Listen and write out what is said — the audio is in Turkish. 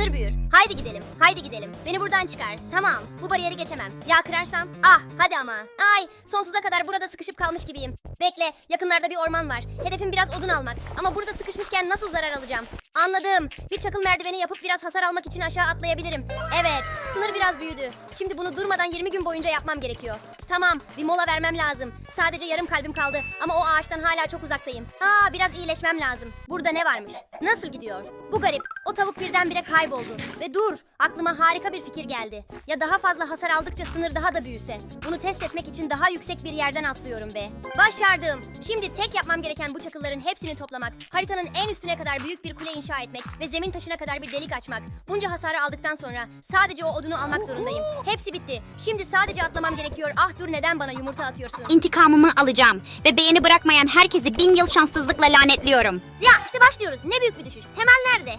Sınır büyür. Haydi gidelim. Haydi gidelim. Beni buradan çıkar. Tamam. Bu bariyeri geçemem. Ya kırarsam? Ah hadi ama. Ay sonsuza kadar burada sıkışıp kalmış gibiyim. Bekle. Yakınlarda bir orman var. Hedefim biraz odun almak. Ama burada sıkışmışken nasıl zarar alacağım? Anladım. Bir çakıl merdiveni yapıp biraz hasar almak için aşağı atlayabilirim. Evet. Sınır biraz büyüdü. Şimdi bunu durmadan 20 gün boyunca yapmam gerekiyor. Tamam. Bir mola vermem lazım. Sadece yarım kalbim kaldı. Ama o ağaçtan hala çok uzaktayım. Aa biraz iyileşmem lazım. Burada ne varmış? Nasıl gidiyor? Bu garip. O tavuk birdenbire kayboldu. Ve dur. Aklıma harika bir fikir geldi. Ya daha fazla hasar aldıkça sınır daha da büyüse? Bunu test etmek için daha yüksek bir yerden atlıyorum be. Başardım. Şimdi tek yapmam gereken bu çakılların hepsini toplamak, haritanın en üstüne kadar büyük bir kule inşa etmek ve zemin taşına kadar bir delik açmak. Bunca hasarı aldıktan sonra sadece o odunu almak zorundayım. Hepsi bitti. Şimdi sadece atlamam gerekiyor. Ah dur neden bana yumurta atıyorsun? İntikamımı alacağım ve beğeni bırakmayan herkesi bin yıl şanssızlıkla lanetliyorum. Ya işte başlıyoruz. Ne büyük bir düşüş. Temel nerede?